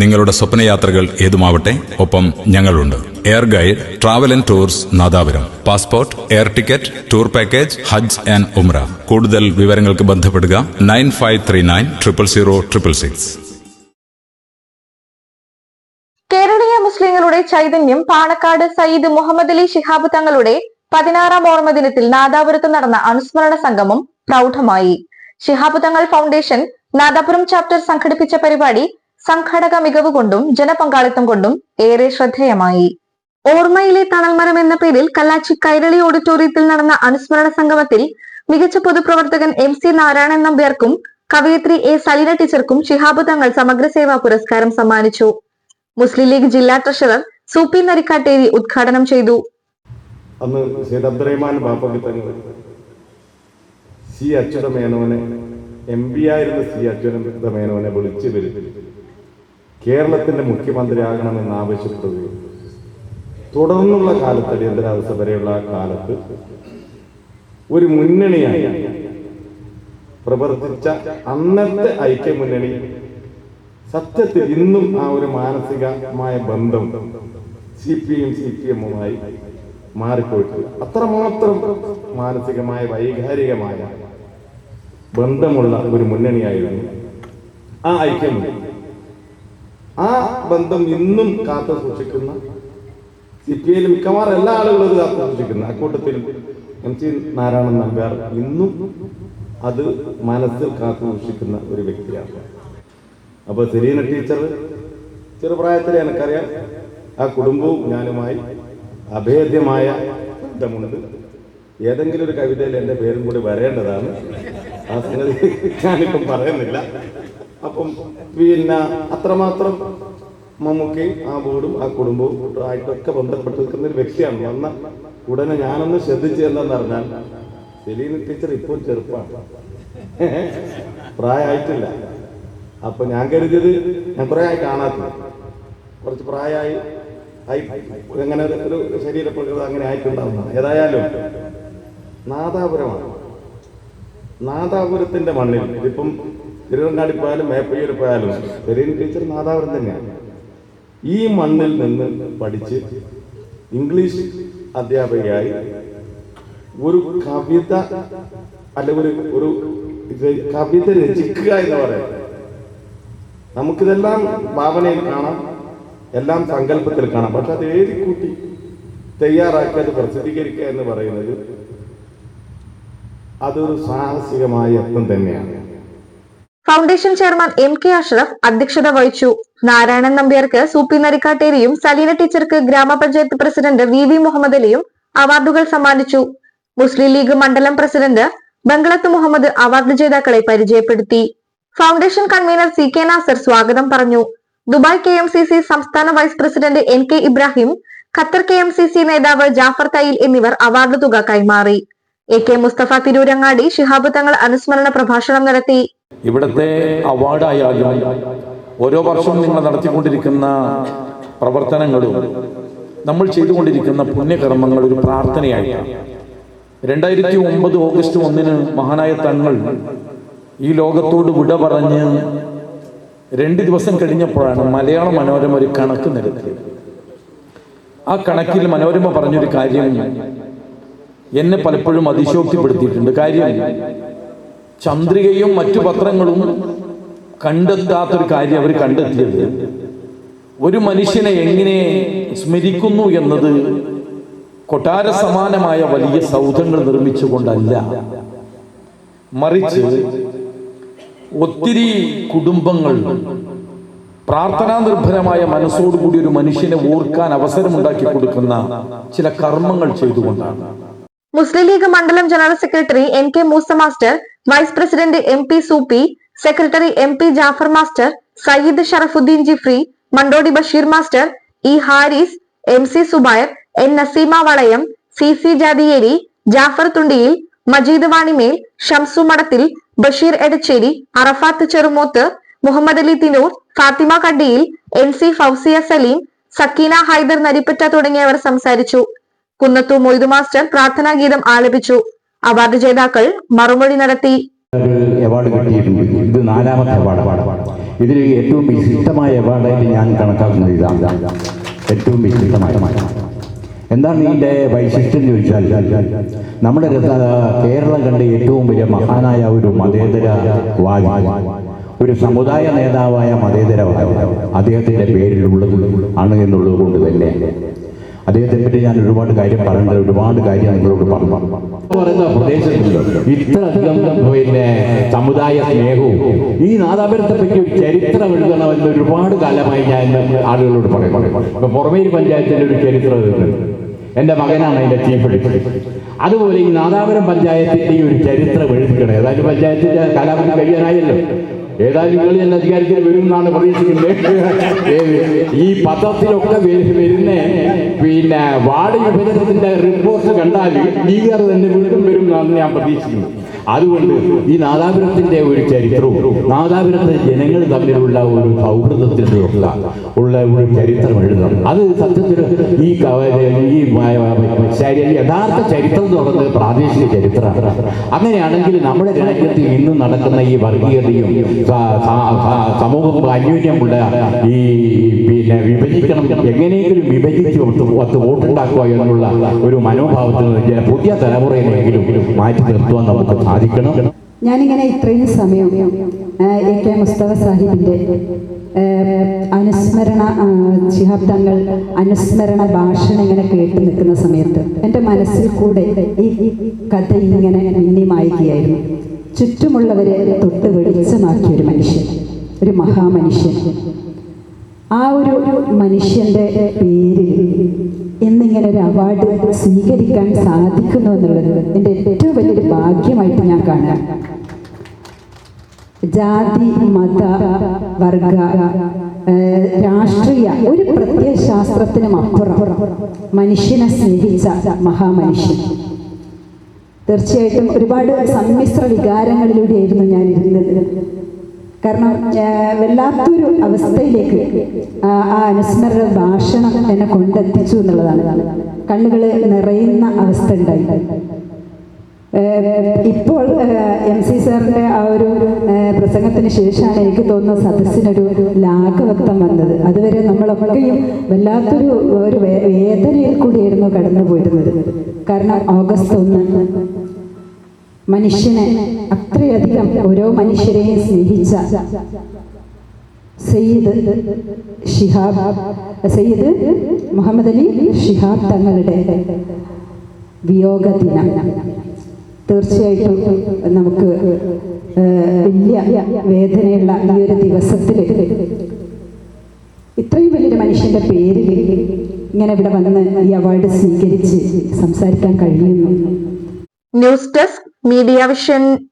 നിങ്ങളുടെ സ്വപ്നയാത്രകൾ ഏതുമാവട്ടെ ഒപ്പം ഞങ്ങളുണ്ട്. Air guide travel and tours Nadapuram. Passport air ticket tour package Hajj and ഉംറ കൂടുതൽ വിവരങ്ങൾക്ക് ബന്ധപ്പെടുക nine five three nine triple zero triple six. കേരളീയ മുസ്ലിങ്ങളുടെ ചൈതന്യം പാണക്കാട് സയ്യിദ് മുഹമ്മദ് അലി ശിഹാബ് തങ്ങളുടെ പതിനാറാം ഓർമ്മ ദിനത്തിൽ നാദാപുരത്ത് നടന്ന അനുസ്മരണ സംഗമം പ്രൗഢമായി. ശിഹാബ് തങ്ങൾ ഫൗണ്ടേഷൻ നാദാപുരം ചാപ്റ്റർ സംഘടിപ്പിച്ച പരിപാടി സംഘടക മികവ് കൊണ്ടും ജനപങ്കാളിത്തം കൊണ്ടും ഏറെ ശ്രദ്ധേയമായി. ഓർമ്മയിലെ തണൽമരം എന്ന പേരിൽ കല്ലാച്ചി കൈരളി ഓഡിറ്റോറിയത്തിൽ നടന്ന അനുസ്മരണ സംഗമത്തിൽ മികച്ച പൊതുപ്രവർത്തകൻ എം സി നാരായണൻ നമ്പ്യാർക്കും കവയിത്രി എ സലീന ടീച്ചർക്കും ഷിഹാബ് തങ്ങൾ സമഗ്ര സേവാ പുരസ്കാരം സമ്മാനിച്ചു. മുസ്ലിം ലീഗ് ജില്ലാ ട്രഷറർ സൂപ്പി നരിക്കാട്ടേരി ഉദ്ഘാടനം ചെയ്തു. അന്ന് സി അച്യുത മേനോനെ എം പി ആയിരുന്ന സി അച്യുത മേനോനെ വിളിച്ചു വരുത്തി കേരളത്തിന്റെ മുഖ്യമന്ത്രിയാകണമെന്ന് ആവശ്യപ്പെടുകയും തുടർന്നുള്ള കാലത്ത് അടിയന്തരാവസ്ഥ വരെയുള്ള കാലത്ത് ഒരു മുന്നണിയായി പ്രവർത്തിച്ച അന്നത്തെ ഐക്യമുന്നണി സത്യത്തിൽ ഇന്നും ആ ഒരു മാനസികമായ ബന്ധം C P M C P എമ്മുമായി മാറിപ്പോയിട്ടില്ല അത്രമാത്രം മാനസികമായ വൈകാരികമായ ബന്ധമുള്ള ഒരു മുന്നണിയായിരുന്നു ആ ഐക്യമുന്നണി. ആ ബന്ധം ഇന്നും കാത്തു സൂക്ഷിക്കുന്ന സി പി ഐയിൽ മിക്കവാറും എല്ലാ ആളുകളും കാത്തു സൂക്ഷിക്കുന്ന. അക്കൂട്ടത്തിലും എം സി നാരായണൻ നമ്പ്യാർ ഇന്നും അത് മനസ്സിൽ കാത്തു സൂക്ഷിക്കുന്ന ഒരു വ്യക്തിയാണ്. അപ്പോൾ സെലീന ടീച്ചർ ചെറുപ്രായത്തിൽ എനിക്കറിയാം. ആ കുടുംബവും ഞാനുമായി അഭേദ്യമായ ബന്ധമുണ്ട്. ഏതെങ്കിലും ഒരു കവിതയിൽ എന്റെ പേരും കൂടി വരേണ്ടതാണ്. ആ സംഗതി ഞാനിപ്പം പറയുന്നില്ല. അപ്പം പിന്നെ അത്രമാത്രം മമ്മൂക്കി ആ വീടും ആ കുടുംബവും ആയിട്ടൊക്കെ ബന്ധപ്പെട്ട് നിൽക്കുന്ന ഒരു വ്യക്തിയാണ്. വന്ന ഉടനെ ഞാനൊന്ന് ശ്രദ്ധിച്ചു എന്താന്ന് പറഞ്ഞാൽ സെലീന ടീച്ചർ ഇപ്പോൾ ചെറുപ്പമാണ് പ്രായമായിട്ടില്ല. അപ്പൊ ഞാൻ കരുതിയത് ഞാൻ കുറെ ആയി കാണാത്ത കുറച്ച് പ്രായമായി ആയി എങ്ങനെ ഒരു ശരീരപ്രകൃതി അങ്ങനെ ആയിട്ടുണ്ടാവുന്ന ഏതായാലും നാദാപുരമാണ്. നാദാപുരത്തിന്റെ മണ്ണിൽ ഇതിപ്പം തിരുവങ്ങാടി പോയാലും മേപ്പയ്യൂർ പോയാലും സെരീൻ ടീച്ചർ നാദാപുരം തന്നെയാണ്. ഈ മണ്ണിൽ നിന്ന് പഠിച്ച് ഇംഗ്ലീഷ് അധ്യാപികയായി ഒരു കവിത അല്ല ഒരു ഒരു കവിത രചിക്കുക എന്ന് പറയുന്നത്. നമുക്കിതെല്ലാം ഭാവനയിൽ കാണാം എല്ലാം സങ്കല്പത്തിൽ കാണാം. പക്ഷെ അത് എഴുതി കൂട്ടി തയ്യാറാക്കി അത് പ്രസിദ്ധീകരിക്കുക എന്ന് പറയുന്നത് അതൊരു സാഹസികമായ യത്നം തന്നെയാണ്. Foundation chairman M K Ashraf അധ്യക്ഷത വഹിച്ചു. നാരായണൻ നമ്പ്യാർക്ക് സൂപ്പി നരിക്കാട്ടേരിയും സലീന ടീച്ചർക്ക് ഗ്രാമപഞ്ചായത്ത് പ്രസിഡന്റ് വി വി മുഹമ്മദ് അലിയും അവാർഡുകൾ സമ്മാനിച്ചു. മുസ്ലിം ലീഗ് മണ്ഡലം പ്രസിഡന്റ് ബംഗളത്ത് മുഹമ്മദ് അവാർഡ് ജേതാക്കളെ പരിചയപ്പെടുത്തി. Foundation convener C K Nasar സ്വാഗതം പറഞ്ഞു. Dubai K M C C സംസ്ഥാന vice president N K Ibrahim Qatar K M C C നേതാവ് ജാഫർ തയ്യിൽ എന്നിവർ അവാർഡ് തുക കൈമാറി. എ കെ മുസ്തഫ തിരൂരങ്ങാടി ശിഹാബ് തങ്ങൾ അനുസ്മരണ പ്രഭാഷണം നടത്തി. ഇവിടുത്തെ അവാർഡായാലും ഓരോ വർഷവും നിങ്ങൾ നടത്തിക്കൊണ്ടിരിക്കുന്ന പ്രവർത്തനങ്ങളും നമ്മൾ ചെയ്തുകൊണ്ടിരിക്കുന്ന പുണ്യകർമ്മങ്ങൾ ഒരു പ്രാർത്ഥനയായിട്ടാണ്. രണ്ടായിരത്തി ഒമ്പത് ഓഗസ്റ്റ് ഒന്നിന് മഹാനായ തങ്ങൾ ഈ ലോകത്തോട് വിട പറഞ്ഞ് രണ്ട് ദിവസം കഴിഞ്ഞപ്പോഴാണ് മലയാള മനോരമ ഒരു കണക്ക് നിരത്തിയത്. ആ കണക്കിൽ മനോരമ പറഞ്ഞൊരു കാര്യം എന്നെ പലപ്പോഴും അതിശോക്തിപ്പെടുത്തിയിട്ടുണ്ട് കാര്യം ചന്ദ്രികയും മറ്റു പത്രങ്ങളും കണ്ടെത്താത്തൊരു കാര്യം അവർ കണ്ടെത്തിയത്. ഒരു മനുഷ്യനെ എങ്ങനെ സ്മരിക്കുന്നു എന്നത് കൊട്ടാര സമാനമായ വലിയ സൗധങ്ങൾ നിർമ്മിച്ചുകൊണ്ടല്ല. മറിച്ച് ഒത്തിരി കുടുംബങ്ങൾ പ്രാർത്ഥനാ നിർഭരമായ മനസ്സോടുകൂടി ഒരു മനുഷ്യനെ ഓർക്കാൻ അവസരമുണ്ടാക്കി കൊടുക്കുന്ന ചില കർമ്മങ്ങൾ ചെയ്തുകൊണ്ടാണ്. മുസ്ലിം ലീഗ് മണ്ഡലം general secretary N K Moosa master vice president M P Soopy secretary M P Jafar master Sayyid Sharafuddin Jifri Mandodi Basheer master E Haris M C Zubair N Naseema Valayam C C Jadiyeri Jafar Thundiyil Majeed Vanimel Shamsu Madathil Basheer Edachery Arafath Cherumoth Muhammad Ali Thinoor Fathima Kandiyil N C Fousiya Saleem Sakeena Haider Narippatta തുടങ്ങിയവർ സംസാരിച്ചു. കുന്നത്തു Moidu master പ്രാർത്ഥനാ ഗീതം ആലപിച്ചു. Award ജേതാക്കൾ മറുമൊഴി നടത്തി. Award കിട്ടിയിട്ടുണ്ട്. ഇത് നാലാമത്തെ അവാർഡ്. ഇതിൽ ഏറ്റവും വിശിഷ്ടമായ അവാർഡായിട്ട് ഞാൻ കണക്കാക്കുന്നത് ഇതാണ് ഏറ്റവും വിശിഷ്ടമായ എന്താണ് ഇതിന്റെ വൈശിഷ്ട്യം ചോദിച്ചാൽ നമ്മുടെ കേരളം കണ്ട ഏറ്റവും വലിയ മഹാനായ ഒരു മതേതര വാദി. ഒരു സമുദായ നേതാവായ മതേതരവാദി അദ്ദേഹത്തിന്റെ പേരിലുള്ളത് ആണ് എന്നുള്ളത് കൊണ്ട് തന്നെ. അദ്ദേഹത്തെ പറ്റി ഞാൻ ഒരുപാട് കാര്യം പറയുന്നത് ഒരുപാട് കാര്യം നിങ്ങളോട് പറഞ്ഞു. പറയുന്ന പ്രദേശത്തുണ്ടോ ഇത്രയധികം പിന്നെ സമുദായ സ്നേഹവും ഈ നാദാപുരത്തെ പറ്റി ഒരു ചരിത്രം എഴുതണമെന്ന് ഒരുപാട് കാലമായി ഞാൻ ആളുകളോട് പറയുന്നു. ഇപ്പൊ പുറമേരി പഞ്ചായത്തിന്റെ ഒരു ചരിത്രം എഴുതുന്നുണ്ട് എന്റെ മകനാണ് അതിന്റെ ചീഫ് എഡിറ്റർ അതുപോലെ ഈ നാദാപുരം പഞ്ചായത്തിന്റെ ഈ ഒരു ചരിത്രം എഴുതിക്കണം. അതായത് പഞ്ചായത്തിന്റെ കാലാവധി കഴിയാനായല്ലോ ഏതായാലും നിങ്ങൾ തന്നെ അധികാരത്തിൽ വരും എന്നാണ് പ്രതീക്ഷിക്കുന്നത്. ഈ പത്രത്തിലൊക്കെ വരു- വരുന്ന പിന്നെ വാർഡ് വിഭജനത്തിന്റെ റിപ്പോർട്ട് കണ്ടാൽ ലീഗർ തന്നെ വീണ്ടും എന്നാണ് ഞാൻ പ്രതീക്ഷിക്കുന്നത് അതുകൊണ്ട് ഈ നാദാപുരത്തിന്റെ ഒരു ചരിത്രവും നാദാപുരത്തെ ജനങ്ങൾ തമ്മിലുള്ള ഒരു സൗഹൃദത്തിന്റെ ഉള്ള ഒരു ചരിത്രം എഴുതണം അത് സത്യത്തിൽ ഈ ഈ യഥാർത്ഥ ചരിത്രം എന്ന് പ്രാദേശിക ചരിത്രമാണ്. അങ്ങനെയാണെങ്കിൽ നമ്മുടെ രാജ്യത്ത് ഇന്നും നടക്കുന്ന ഈ വർഗീയതയും സമൂഹം അന്യോന്യമുള്ള ഈ പിന്നെ വിഭജിക്കണം എങ്ങനെയെങ്കിലും വിഭജിച്ച് വോട്ടുണ്ടാക്കുക എന്നുള്ള ഒരു മനോഭാവത്തിൽ പുതിയ തലമുറയിലെങ്കിലും മാറ്റി നിർത്തുവാൻ നമുക്ക് സാധിക്കണം. ഞാനിങ്ങനെ ഇത്രയും സമയം എ കെ മുസ്തഫ സാഹിബിന്റെ അനുസ്മരണ തങ്ങൾ അനുസ്മരണ ഭാഷണം ഇങ്ങനെ കേട്ടു നിൽക്കുന്ന സമയത്ത് എന്റെ മനസ്സിൽ കൂടെ ഈ കഥ ഇങ്ങനെ മിന്നിമായിക്കുകയായിരുന്നു ചുറ്റുമുള്ളവരെ തൊട്ട് വെളിച്ചമാക്കിയ ഒരു മനുഷ്യൻ ഒരു മഹാമനുഷ്യൻ. ആ ഒരു മനുഷ്യന്റെ പേരിൽ ഇന്നിങ്ങനെ ഒരു അവാർഡ് സ്വീകരിക്കാൻ സാധിക്കുന്നു എന്നുള്ളത് എന്റെ ഏറ്റവും വലിയൊരു ഭാഗ്യമായിട്ട് ഞാൻ കാണാം ജാതി മത വർഗ രാഷ്ട്രീയ ഒരു പ്രത്യയശാസ്ത്രത്തിനും അപ്പുറം മനുഷ്യനെ സ്നേഹിച്ച മഹാമനുഷ്യൻ. തീർച്ചയായിട്ടും ഒരുപാട് സമ്മിശ്ര വികാരങ്ങളിലൂടെയായിരുന്നു ഞാൻ ഇരുന്നത്. കാരണം വല്ലാത്തൊരു അവസ്ഥയിലേക്ക് ആ അനുസ്മരണ ഭാഷണം എന്നെ കൊണ്ടെത്തിച്ചു എന്നുള്ളതാണ്. കണ്ണുകൾ നിറയുന്ന അവസ്ഥ ഉണ്ടായി. ഇപ്പോൾ എം സി സാറിന്റെ ആ ഒരു പ്രസംഗത്തിന് ശേഷമാണ് എനിക്ക് തോന്നുന്ന സദസ്സിനൊരു ലാഘവത്വം വന്നത്. അതുവരെ നമ്മളൊക്കെയും വല്ലാത്തൊരു ഒരു വേദനയിൽ കൂടിയായിരുന്നു കടന്നു പോയിരുന്നത് കാരണം ഓഗസ്റ്റ് ഒന്ന് മനുഷ്യനെ അത്രയധികം ഓരോ മനുഷ്യരെയും സ്നേഹിച്ച സയ്യിദ് ഷിഹാബ് സയ്യിദ് മുഹമ്മദ് അലി ഷിഹാബ് തങ്ങളുടെ വിയോഗ ദിനം തീർച്ചയായിട്ടും നമുക്ക് വലിയ വേദനയുള്ള ഈ ഒരു ദിവസത്തിൽ ഇത്രയും വലിയൊരു മനുഷ്യന്റെ പേരിൽ ഇങ്ങനെ ഇവിടെ വന്ന് ഈ അവാർഡ് സ്വീകരിച്ച് സംസാരിക്കാൻ കഴിയുന്നു. News desk Media Vision